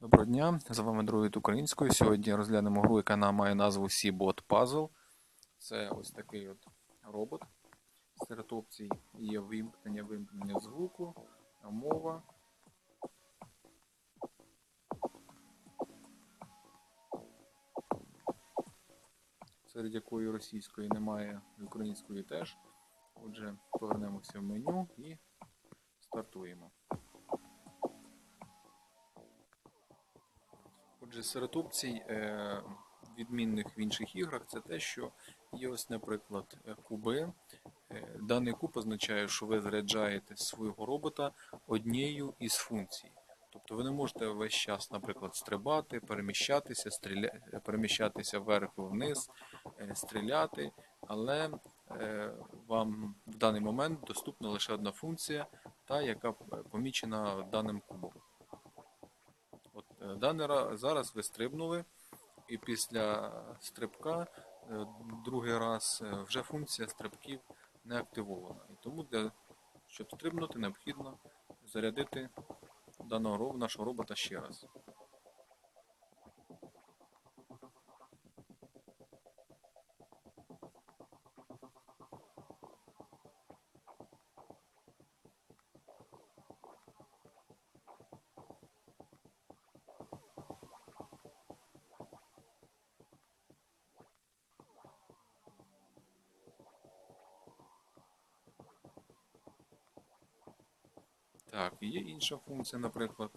Доброго дня, з вами Друїд Українською. Сьогодні розглянемо гру, яка на- має назву Seabot Puzzle. Це ось такий от робот. Серед опцій є вимкнення, вимкнення звуку, мова. Серед якої російської немає, і української теж. Отже, повернемося в меню і стартуємо. Отже, серед опцій е, відмінних в інших іграх це те, що є ось, наприклад, куби. Е, Даний куб означає, що ви заряджаєте свого робота однією із функцій. Тобто ви не можете весь час, наприклад, стрибати, переміщатися, стріля... переміщатися вверх і вниз, е, стріляти, але вам в даний момент доступна лише одна функція, та яка помічена даним кубом. От, е, даний ра- зараз ви стрибнули, і після стрибка е, другий раз е, вже функція стрибків не активована. І тому, для, щоб стрибнути, необхідно зарядити даного нашого робота ще раз. Так, є інша функція, наприклад.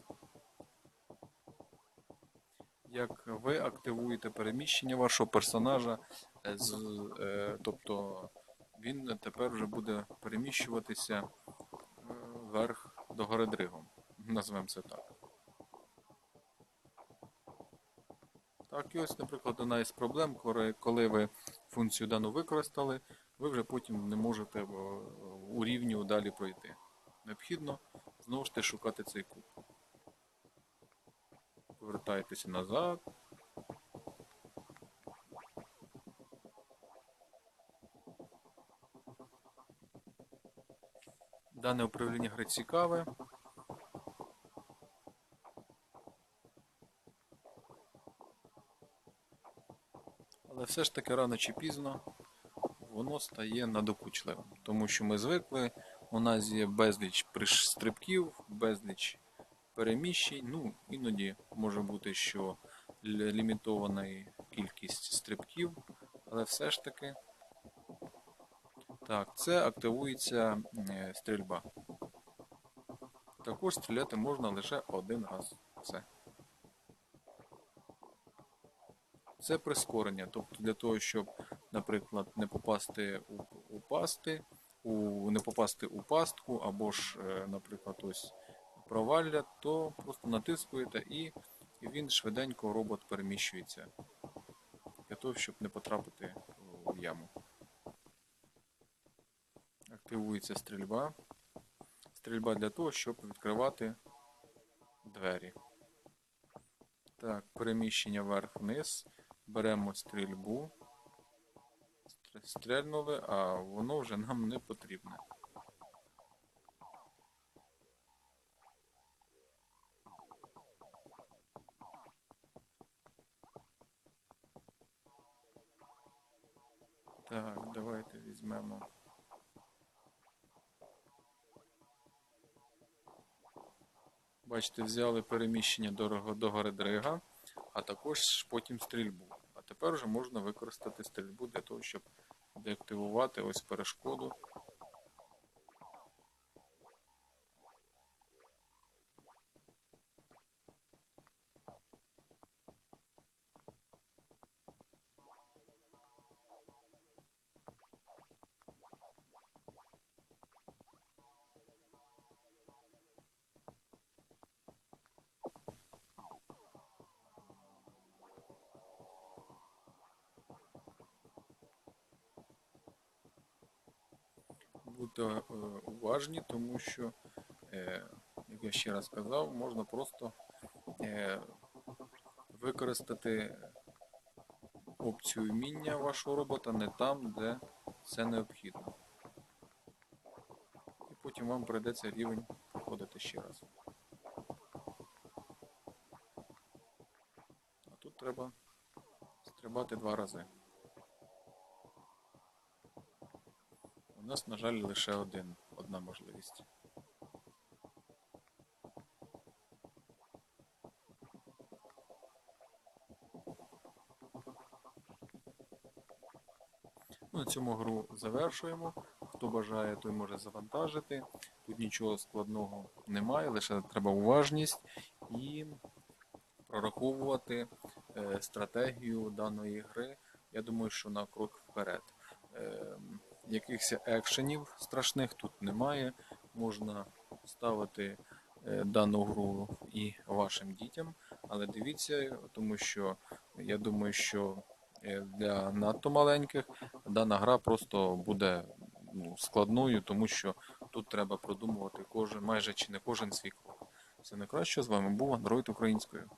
Як ви активуєте переміщення вашого персонажа, е, з, е, тобто він тепер вже буде переміщуватися е, вверх до гори дригом. Назвемо це так. Так, і ось, наприклад, одна із проблем, коли, ви функцію дану використали, ви вже потім не можете у рівню далі пройти. Необхідно знову ж таки шукати цей куб. Повертаєтеся назад. Дане управління гри цікаве. Але все ж таки рано чи пізно воно стає надокучливим. Тому що ми звикли, у нас є безліч стрибків, безліч переміщень. Ну, іноді може бути, що лімітована кількість стрибків, але все ж таки. Так, це активується е, стрільба. Також стріляти можна лише один раз. Все. Це прискорення. Тобто для того, щоб, наприклад, не попасти у, у пасти, у, не попасти у пастку, або ж, е, наприклад, ось провалля, то просто натискуєте і, він швиденько робот переміщується. Для того, щоб не потрапити в яму. Активується стрільба. Стрільба для того, щоб відкривати двері. Так, переміщення вверх-вниз. Беремо стрільбу. Стр- Стрельнули, а воно вже нам не потрібне. Так, давайте візьмемо. Бачите, взяли переміщення до, Рого- до гори Дрига, а також потім стрільбу. А тепер вже можна використати стрільбу для того, щоб деактивувати ось перешкоду. Будьте е, уважні, тому що, як я ще раз казав, можна просто е, використати опцію вміння вашого робота не там, де це необхідно. І потім вам прийдеться рівень проходити ще раз. А тут треба стрибати два рази. У нас, на жаль, лише один, одна можливість. Ну, На цьому гру завершуємо. Хто бажає, той може завантажити. Тут нічого складного немає, лише треба уважність і прораховувати е, стратегію даної гри. Я думаю, що на крок вперед. Якихось екшенів страшних тут немає. Можна ставити е, дану гру і вашим дітям, але дивіться, тому що я думаю, що е, для надто маленьких дана гра просто буде ну, складною, тому що тут треба продумувати кожен, майже чи не кожен свій крок. Все найкраще з вами був Android українською.